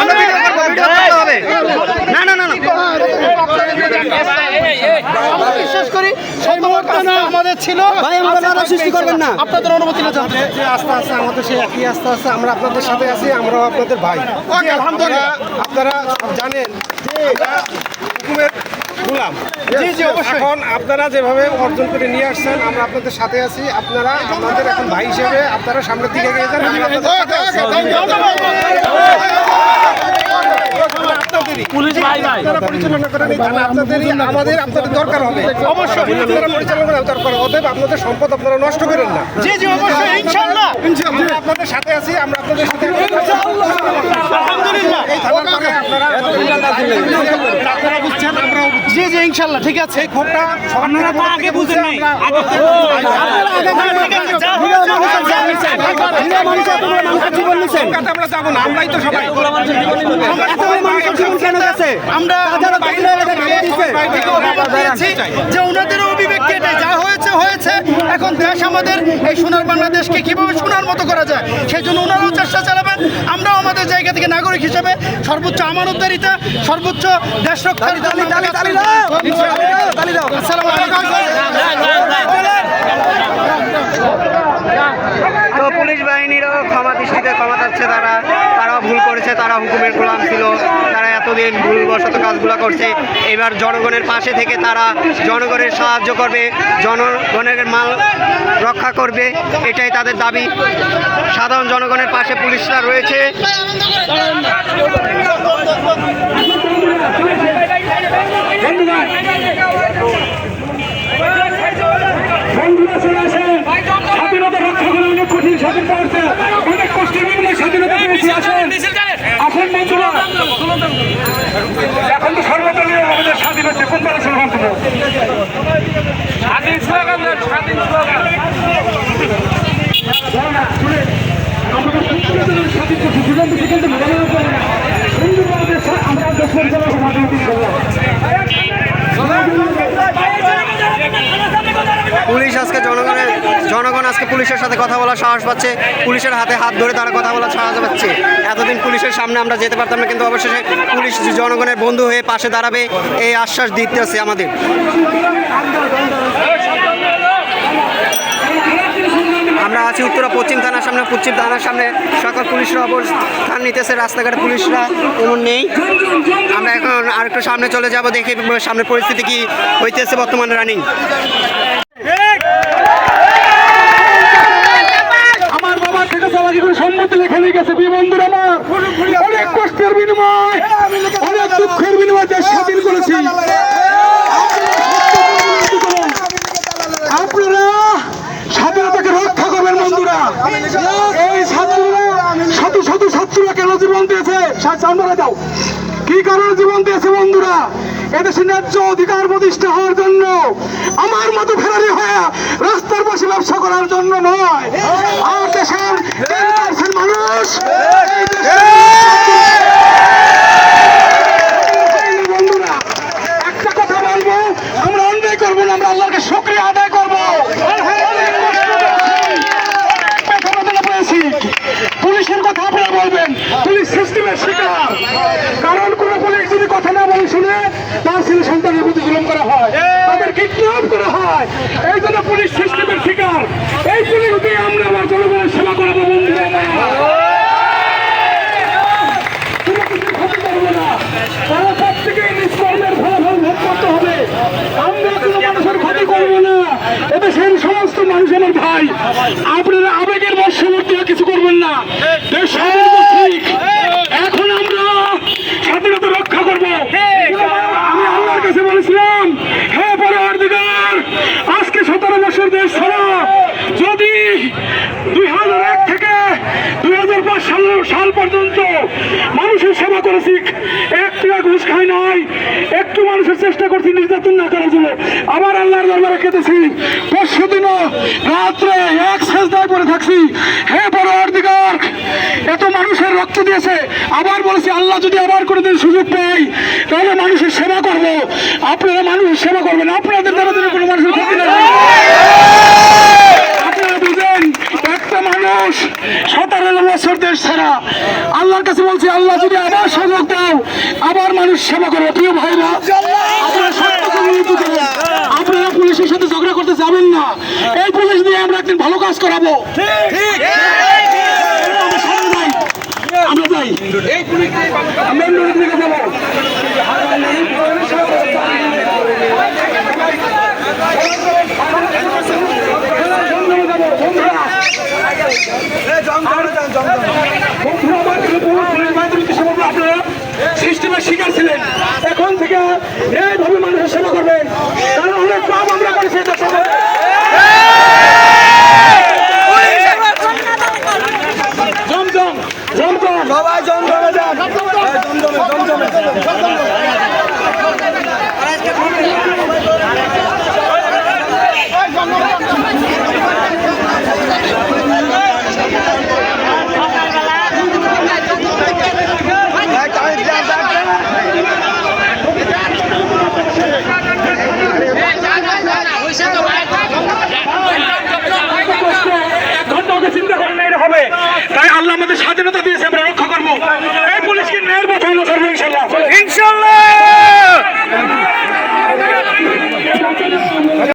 আমরা ভিডিও করব ভিডিও করতে হবে। না না না না। বিশ্বাস করি আমাদের ছিল। ভাই, আমাদের সৃষ্টি করবেন না। আপনাদের অনুমতিটা জানতে যে আস্থা আছে আমাদের সেই একই আস্থা আছে আমরা আপনাদের সাথে আছি আমরাও আপনাদের ভাই। আলহামদুলিল্লাহ। আপনারা জানেন যে হুকুমের গোলাম। জি, জি, অবশ্যই। এখন আপনারা যেভাবে অর্জন করে নিয়ে আসছেন আমরা আপনাদের সাথে আছি। আপনারা আমাদের এখন ভাই হিসেবে আপনারা সামনের দিকে এগিয়ে যান আপনাদের সাথে আছি। পুলিশ ভাই ভাই। আপনারা পরিচালনা করেন এই থানা আপনাদেরই আমাদের আপনাদের দরকার হবে। অবশ্যই। পরিচালনা করার দরকার অতএব আপনাদের সম্পদ আপনারা নষ্ট করেন না। জি জি অবশ্যই ইনশাআল্লাহ। আমরা আপনাদের সাথে আছি আমরা আপনাদের সাথে আলহামদুলিল্লাহ এই থানার পরে আপনারা আপনারা বুঝছেন আমরাও বুঝছি জি জি ইনশাল্লাহ ঠিক আছে ক্ষোভটা আপনারা তো আগে বুঝেন নাই আমরা যাব না আমরাই তো সবাই আমরা যে ওনাদের কেটে যা হয়েছে হয়েছে। এখন দেশ আমাদের এই সোনার বাংলাদেশকে কীভাবে সোনার মতো করা যায় সেই জন্য ওনারাও চেষ্টা চালাবেন। আমরাও আমাদের জায়গা থেকে নাগরিক হিসেবে সর্বোচ্চ আমানতদারিতা সর্বোচ্চ দেশ রক্ষার জন্য তালি, তালি দাও। তালি দাও। আসসালামু আলাইকুম। তো পুলিশ বাহিনীরও ক্ষমা দৃষ্টিতে ক্ষমা চাচ্ছে তারা তারাও ভুল করেছে তারা হুকুমের গোলাম ছিল তারা এতদিন ভুলবশত কাজগুলো করছে। এবার জনগণের পাশে থেকে তারা জনগণের সাহায্য করবে, জনগণের মাল রক্ষা করবে, এটাই তাদের দাবি। সাধারণ জনগণের পাশে পুলিশরা রয়েছে। স্বাধীনতা রক্ষা অনেক কঠিন স্বাধীনতা অনেক কষ্টের স্বাধীনতা পেয়েছি, আসেন। এখন তো সর্বদলীয় আমাদের স্বাধীন হচ্ছে। কোন দলের স্বাধীন স্বাধীন স্লোগান আমাদের সত্যিকারের স্বাধীন করছি জীবন থেকে কিন্তু মেলানো করে না বন্ধুরা আমাদের সা- আমরা দেশ পরিচালনা সমাজে পুলিশ আজকে জনগণের, জনগণ আজকে পুলিশের সাথে কথা বলার সাহস পাচ্ছে। পুলিশের হাতে হাত ধরে তারা কথা বলার সাহস পাচ্ছে। এতদিন পুলিশের সামনে আমরা যেতে পারতাম না, কিন্তু অবশেষে পুলিশ জনগণের বন্ধু হয়ে পাশে দাঁড়াবে, এই আশ্বাস দিতেছে আমাদের। আমরা আছি উত্তরা, পশ্চিম থানার সামনে, পশ্চিম থানার সামনে। সকল পুলিশরা অবস্থান নিতেছে, রাস্তাঘাটে পুলিশরা তেমন নেই। আমরা এখন আর একটু সামনে চলে যাব, দেখি সামনের পরিস্থিতি কি হইতেছে বর্তমানে রানিং আমার বাবা থেকে চালাকি করে সম্মতি লেখা নিয়ে গেছে। বিবন্ধুর আমার অনেক কষ্টের বিনিময়, অনেক দুঃখের বিনিময় দেশ স্বাধীন করেছি। আপনারা স্বাধীনতাকে রক্ষা করবেন বন্ধুরা। এই ছাত্ররা শত শত ছাত্ররা কেন জীবন দিয়েছে সামনে দাও কি কারণে জীবন দিয়েছে বন্ধুরা? এদেশে ন্যায্য অধিকার প্রতিষ্ঠা হওয়ার জন্য আমার মতো ফেরারি হয়ে রাস্তার পাশে ব্যবসা করার জন্য নয়। মানুষ পুলিশ কারণ কথা না বলে শুনে সন্তানের প্রতি জুলুম করা হয় তাদের কিডন্যাপ করা হয়। এই জন্য পুলিশ সিস্টেমের শিকার এই পুলিশ দিয়ে আমরা আমার জনগণের সেবা করাবো বন্ধুরা তারা প্রত্যেকে নিজ কর্মের ফলাফল ভোগ করতে হবে। আমরা কোনো মানুষের ক্ষতি করব না। এদেশের সমস্ত মানুষ ভাই। আপনারা আবেগের বর্ষবর্তী কিছু করবেন না। দেশ স্বাধীন করছি। এখন আমরা স্বাধীনতা রক্ষা করব আমি আল্লাহর কাছে বলেছিলাম হে পরবর্তীকার আজকে সতেরো বছর দেশ ছাড়া যদি দুই হাজার এক থেকে দুই হাজার পাঁচ সাল সাল পর্যন্ত মানুষের সেবা করেছি একটু ঘুষ খাই নাই। একটু মানুষের চেষ্টা করছি, নির্যাতন না করার জন্য। আবার আল্লাহর দরবারে কেটেছি পরশু দিনও রাত্রে এক শেষদায় পরে থাকছি। হে বড় অর্ধিকার, এত মানুষের রক্ত দিয়েছে। আবার বলেছি, আল্লাহ যদি আবার করে দিন সুযোগ পাই তাহলে মানুষের সেবা করব। আপনারা মানুষের সেবা করবেন। আপনাদের দ্বারা কোনো মানুষের ক্ষতি না হয়। আপনারা বুঝেন একটা মানুষ সতেরো বছর দেশ ছাড়া আল্লাহর কাছে বলছি, আল্লাহ যদি আবার সুযোগ দাও, আবার মানুষ সেবা করব। প্রিয় ভাইরা, আপনারা পুলিশের সাথে ঝগড়া করতে যাবেন না। এই পুলিশ দিয়ে আমরা একদিন ভালো কাজ করাবো। আমরা যাই। diciendo এই পুলিশকে ন্যায়ের পথে ইনশাল্লাহ। ইনশাল্লাহ।